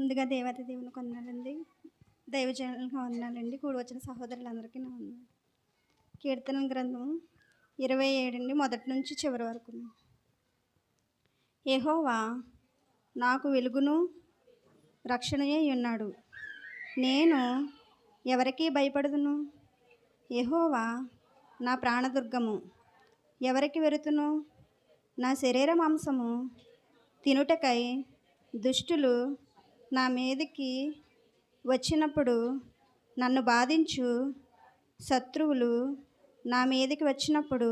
ముందుగా దేవత దేవుని కొందనాలండి దైవజనులకు వందనాలండి కూడి వచ్చిన సహోదరులందరికీ నా వందనాలు. కీర్తన గ్రంథం ఇరవై ఏడండి మొదటి నుంచి చివరి వరకు. ఏహోవా నాకు వెలుగును రక్షణయే ఉన్నాడు. నేను ఎవరికీ భయపడదును? ఏహోవా నా ప్రాణదుర్గము ఎవరికి వెరుతును? నా శరీర మాంసము తినుటకై దుష్టులు నా మీదకి వచ్చినప్పుడు నన్ను బాధించు శత్రువులు నా మీదకి వచ్చినప్పుడు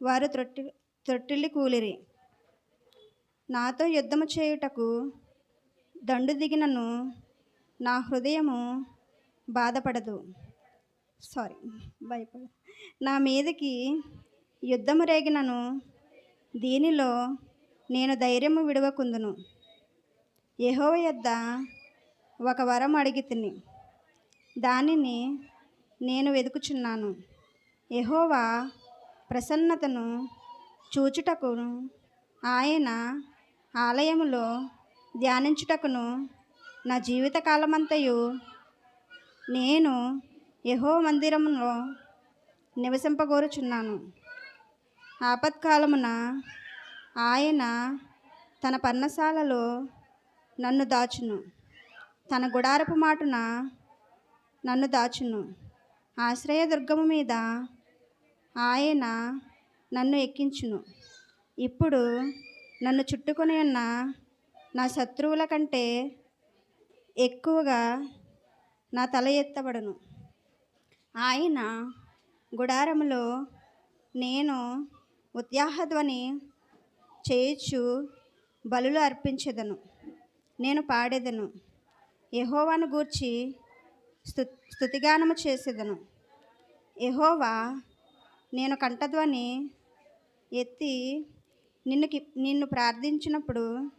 వారు త్రొట్టి త్రొట్టిల్లి కూలిరి. నాతో యుద్ధము చేయుటకు దండు దిగినను నా హృదయము బాధపడదు. సారీ భయపడ నా మీదకి యుద్ధము రేగినను దీనిలో నేను ధైర్యము విడవకుందును. యహోవ యొద్ద ఒక వరం అడిగి తిని దానిని నేను వెతుకుచున్నాను యహోవా ప్రసన్నతను చూచుటకు ఆయన ఆలయములో ధ్యానించుటకును నా జీవితకాలమంతయు నేను యహో మందిరములో నివసింపగోరుచున్నాను. ఆపత్కాలమున ఆయన తన పర్ణశాలలో నన్ను దాచును. తన గుడారపు మాటున నన్ను దాచును. ఆశ్రయదుర్గము మీద ఆయన నన్ను ఎక్కించును. ఇప్పుడు నన్ను చుట్టుకొని ఉన్న నా శత్రువుల కంటే ఎక్కువగా నా తల ఎత్తబడును. ఆయన గుడారములో నేను ఉత్యాహధ్వని చేయొచ్చు బలులు అర్పించెదను. నేను పాడేదను. యహోవాను గూర్చి స్తు స్థుతిగానము చేసేదను. యహోవా నేను కంఠధ్వని ఎత్తి నిన్ను నిన్ను ప్రార్థించినప్పుడు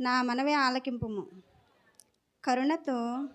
నా మనవి ఆలకింపుము. కరుణతో